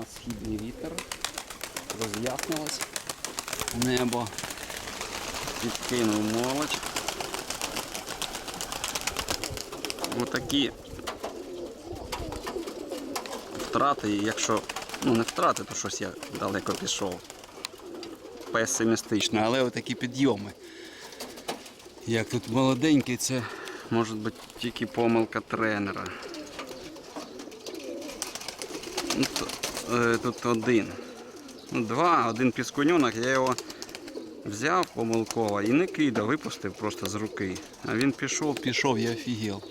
нас східний вітер. Роз'яснилось небо. Підкинув молоч. Отакі втрати, якщо, ну не втрати, то щось я далеко пішов. Песимістично, але отакі підйоми. Як тут молоденький, це може бути тільки помилка тренера. Е, Тут один. Ну, Два, один піскуньонок, я його взяв помилково і не кидав, випустив просто з руки. А він пішов, пішов, я офігел.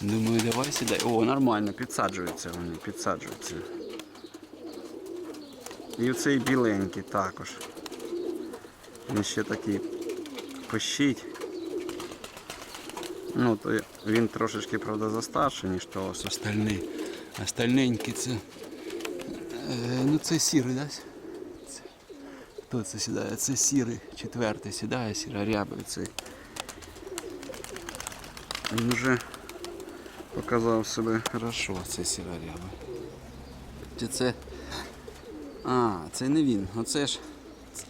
Думаю, давай сідай. О, нормально, підсаджуються вони, підсаджуються. І оцей біленький також. Він ще такий пищить. Ну, то він трошечки, правда, застарший, ніж то ось остальний. Остальненький це. Е, ну це сірий, да? Це- Хто це сідає? Це сірий, четвертий сідає, сіра рябий цей. Він вже показав себе хорошо, це сіра ряба. Чи це. А, це не він. Оце ж.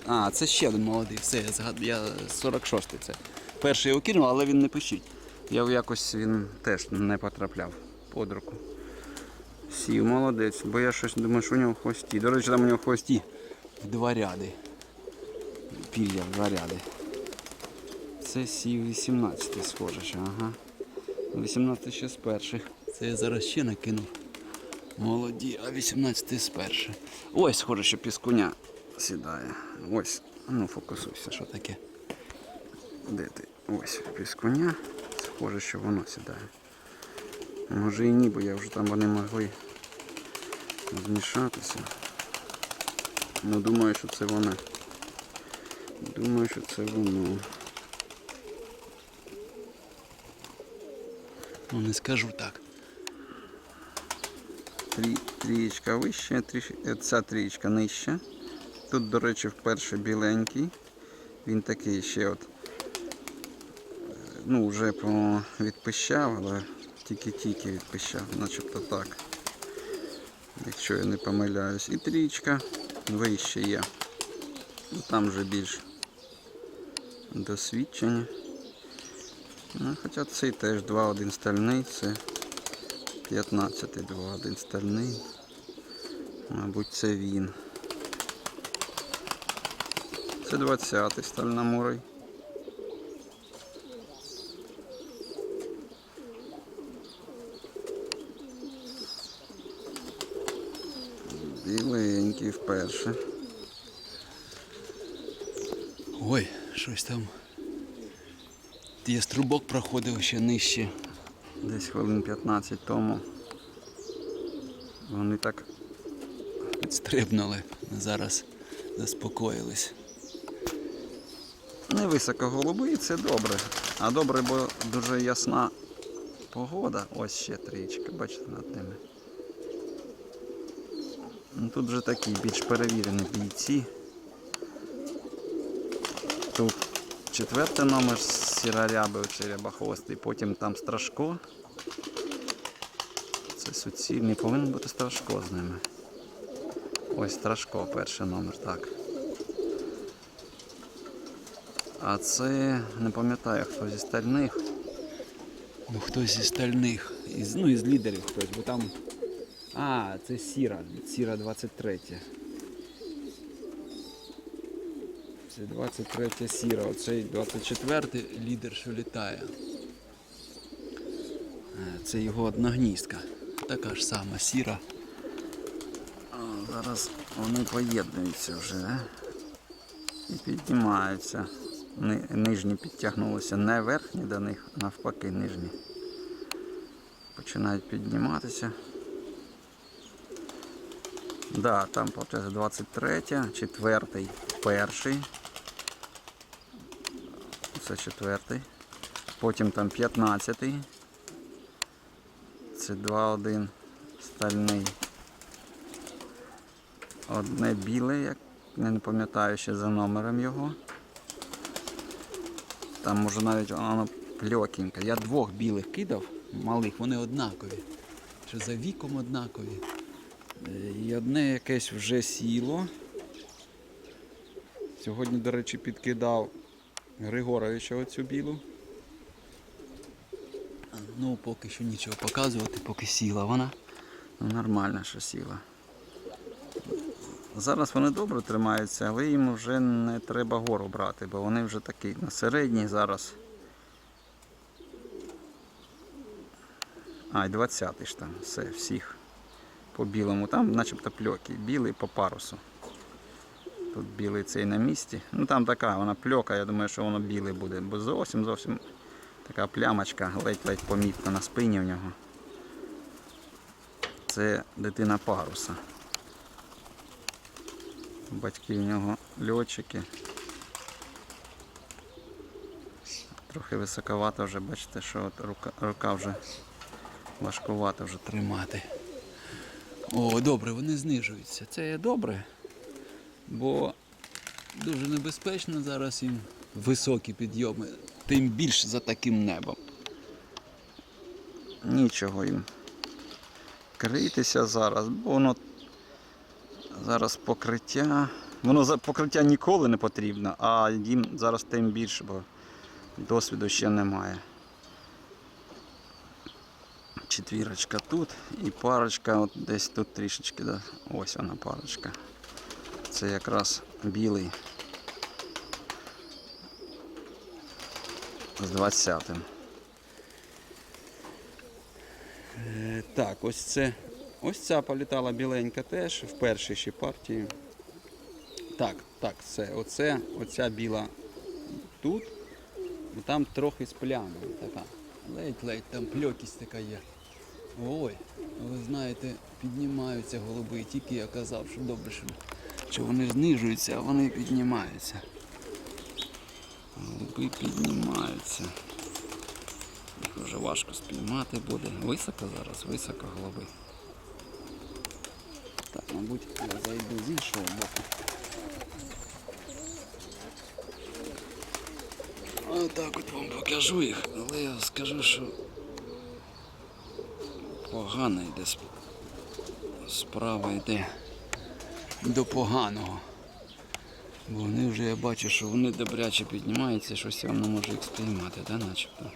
А, це ще один молодий. Все, я згад... я 46-й це. Перший його кинув, але він не пищить. Я якось він теж не потрапляв під руку. Сів, молодець, бо я щось думаю, що у нього хвості. До речі, там у нього хвості в два ряди. Пір'я в два ряди. Це сів 18 схоже, що, ага. 18 ще з перших. Це я зараз ще накинув. Молоді, а 18 з перших. Ось, схоже, що піскуня сідає. Ось. Ну, фокусуйся, що таке. Де ти? Ось піскуня. Схоже, що воно сідає. Може і ні, бо я вже там вони могли змішатися. Ну думаю, що це воно. Думаю, що це воно. Ну не скажу так. Трі, трієчка вище, трі, е, ця трієчка нижча. Тут, до речі, вперше біленький. Він такий ще от. е, Ну, вже відпищав, але тільки-тільки відпищав, начебто так. Якщо я не помиляюсь. І трієчка вище є. Ну, Там вже більш досвідчення. Ну, хоча цей теж 2-1 стальний, це 15 2-1 стальний. Мабуть, це він. Це 20-й стальноморий. Біленький вперше. Ой, щось там. Є струбок проходив ще нижче. Десь хвилин 15 тому. Вони так підстрибнули, зараз заспокоїлись. Невисоко голуби, це добре. А добре, бо дуже ясна погода. Ось ще трічка, бачите, над ними. Ну, Тут вже такі більш перевірені бійці. Тут четвертий номер сірарябив чи рябохвостий, потім там страшко. Це суцільний, повинен бути страшко з ними. Ось страшко, перший номер, так. А це не пам'ятаю, хто зі стальних. Ну хтось зі стальних. Із, ну із лідерів хтось, бо там. А, це Сіра. Сіра 23. Це 23 сіра, оцей 24 лідер, що літає. Е, Це його одногніздка. Така ж сама сіра. А, зараз вони поєднуються вже. І піднімаються. Нижні підтягнулися, не верхні до них, а навпаки нижні. Починають підніматися. Да, там виходить 23, четвертий, перший. Це четвертий. Потім там 15. Це 2-1 стальний. Одне біле, як не пам'ятаю ще за номером його. Там може навіть воно пльокіньке. Я двох білих кидав, малих, вони однакові. Що за віком однакові. Е, І одне якесь вже сіло. Сьогодні, до речі, підкидав Григоровича оцю білу. Ну, поки що нічого показувати, поки сіла вона. Ну, нормально, що сіла. Зараз вони добре тримаються, але їм вже не треба гору брати, бо вони вже такі на середній зараз. А, і 20 ж там, все, всіх по білому. Там начебто пльоки, білий по парусу. Тут білий цей на місці. Ну там така вона пльока, я думаю, що воно білий буде, бо зовсім зовсім така плямочка, ледь-ледь помітна на спині в нього. Це дитина паруса. Батьки в нього льотчики. Трохи високовато вже, бачите, що от рука, рука вже важкувато вже тримати. О, добре, вони знижуються. Це є добре, бо дуже небезпечно зараз їм високі підйоми, тим більше за таким небом. Нічого їм критися зараз, бо воно зараз покриття. Воно за покриття ніколи не потрібно, а їм зараз тим більше, бо досвіду ще немає. Четвірочка тут і парочка от десь тут трішечки. Да. Ось вона парочка. Це якраз білий з 20-м. Е, Так, ось це. Ось ця політала біленька теж в першій ще партії. Так, так, це, оце, оця біла тут. Там трохи з плямою така. Ледь-ледь, там пльокість така є. Ой, ви знаєте, піднімаються голуби. Тільки я казав, що добре, що, вони знижуються, а вони піднімаються. Голуби піднімаються. Їх вже важко спіймати буде. Високо зараз, високо голуби. Так, мабуть, я зайду з іншого боку. Отак от вам покажу їх, але я скажу, що погано йде справа йде до поганого. Бо вони вже я бачу, що вони добряче піднімаються, щось я не можу їх спіймати, да, начебто.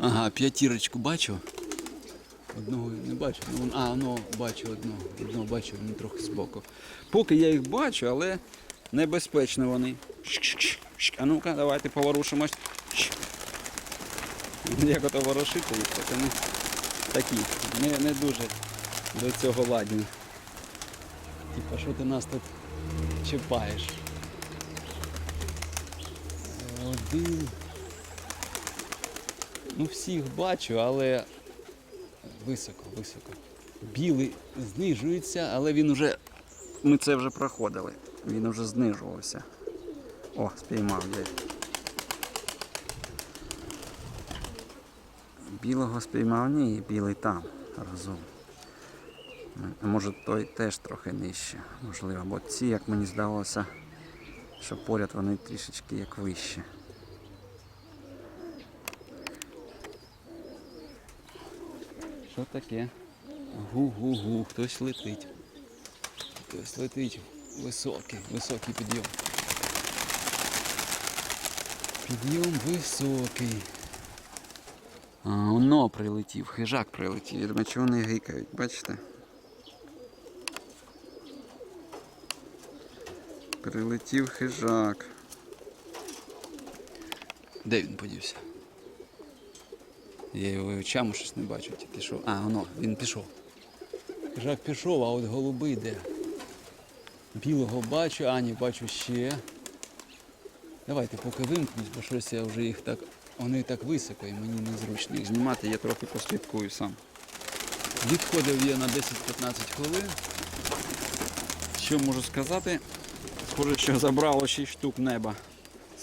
Ага, п'ятірочку бачу. Одного не бачу. Ну, а, ну бачу одного. Одного бачу, він трохи збоку. Поки я їх бачу, але небезпечно вони. А ну-ка, давайте поворушимось. Як ото ворушити їх, так вони такі. Не, не дуже до цього ладні. Типа, що ти нас тут чіпаєш? Один. Ну всіх бачу, але високо, високо. Білий знижується, але він уже. Ми це вже проходили. Він уже знижувався. О, спіймав де. Білого спіймав, ні, і білий там разом. А може той теж трохи нижче, можливо. Бо ці, як мені здалося, що поряд вони трішечки як вище. Що таке? Гу-гу-гу, хтось летить. Хтось летить. Високий, високий підйом. Підйом високий. Воно прилетів, хижак прилетів. Я думаю, чого вони гикають, бачите? Прилетів хижак. Де він подівся? Я його очами щось не бачу, тільки що. А, воно, він пішов. Хижак пішов, а от голуби де. Білого бачу, Ані бачу ще. Давайте поки вимкнуть, бо щось я вже їх так. Вони так високо і мені незручно їх знімати, я трохи послідкую сам. Відходив я на 10-15 хвилин. Що можу сказати? Схоже, що забрало 6 штук неба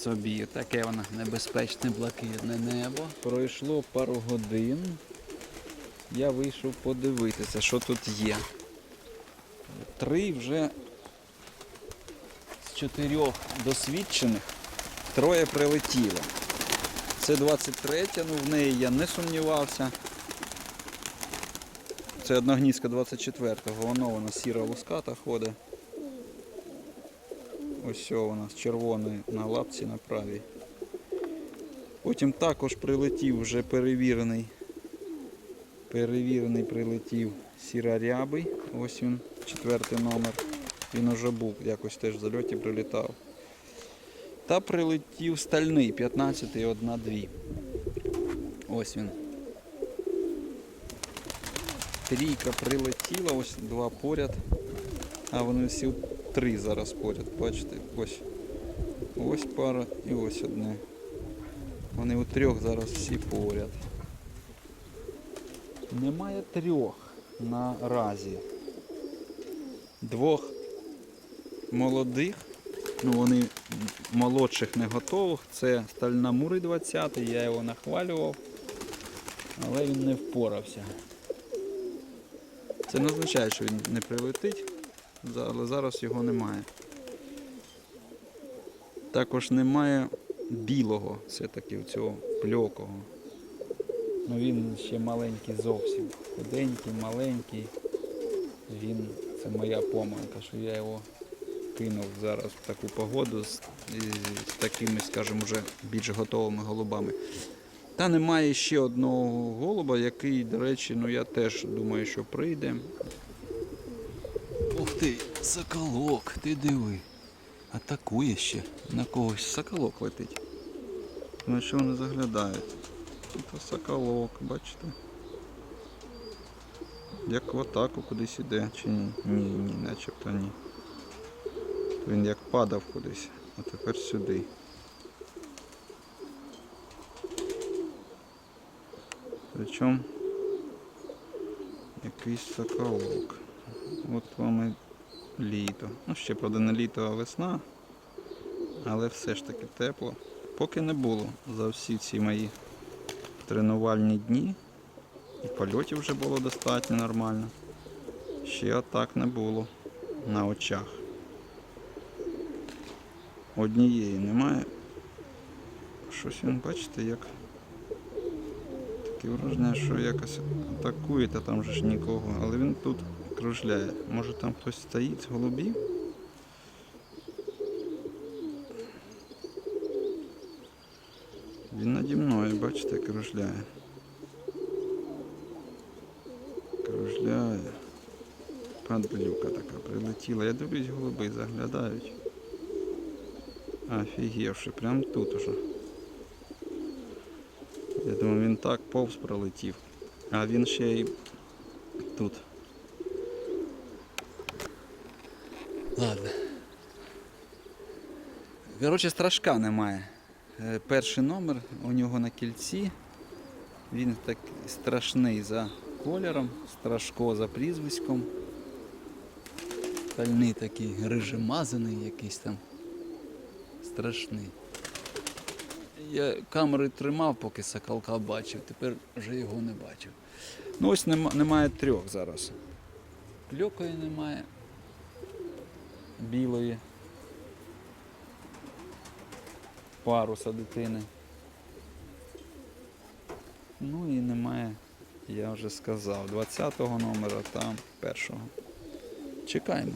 собі. Таке воно небезпечне блакитне небо. Пройшло пару годин. Я вийшов подивитися, що тут є. Три вже з чотирьох досвідчених троє прилетіло. Це 23, ну в неї я не сумнівався. Це одногнізка 24-го, воно вона сіра луската ходить. Ось що у нас червоний на лапці на правій. Потім також прилетів вже перевірений. Перевірений прилетів сірарябий. Ось він, четвертий номер. Він уже був, якось теж в зальоті прилітав. Та прилетів стальний, 15 й 1 2. Ось він. Трійка прилетіла, ось два поряд. А вони всі три зараз поряд. Бачите, ось. Ось пара і ось одне. Вони у трьох зараз всі поряд. Немає трьох наразі. Двох молодих. Ну, вони молодших не готових. Це стальна мури 20, я його нахвалював, але він не впорався. Це не означає, що він не прилетить, але зараз його немає. Також немає білого, все-таки цього пльокого. Ну він ще маленький зовсім. Худенький, маленький. Він, це моя помилка, що я його кинув зараз таку погоду з, з такими, скажімо, вже більш готовими голубами. Та немає ще одного голуба, який, до речі, ну я теж думаю, що прийде. Ух ти, соколок, ти диви. Атакує ще. На когось соколок летить. Ну що вони заглядають? Тут соколок, бачите? Як в атаку кудись іде, чи ні? Ні, ні, начебто ні. Він як падав кудись, а тепер сюди. Причому якийсь соколок. От вам і літо. Ну, ще правда не літо, а весна. Але все ж таки тепло. Поки не було за всі ці мої тренувальні дні. І польотів вже було достатньо нормально. Ще атак не було на очах. Однієї немає. Щось він, бачите, як таке враження, що якось атакує, та там же ж нікого, але він тут кружляє. Може там хтось стоїть з голубів? Він наді мною, бачите, кружляє. Кружляє. Падлюка така прилетіла. Я дивлюсь, голуби заглядають. Офігівши, прям тут уже. Я думаю, він так повз пролетів. А він ще й тут. Ладно. Коротше, страшка немає. Е, Перший номер у нього на кільці. Він так страшний за кольором, страшко за прізвиськом. Стальний такий рижемазаний якийсь там. Страшний. Я камери тримав, поки соколка бачив, тепер вже його не бачив. Ну ось нема, немає трьох зараз. Кльокої немає. Білої. Паруса дитини. Ну і немає, я вже сказав, 20-го номера там першого. Чекаємо.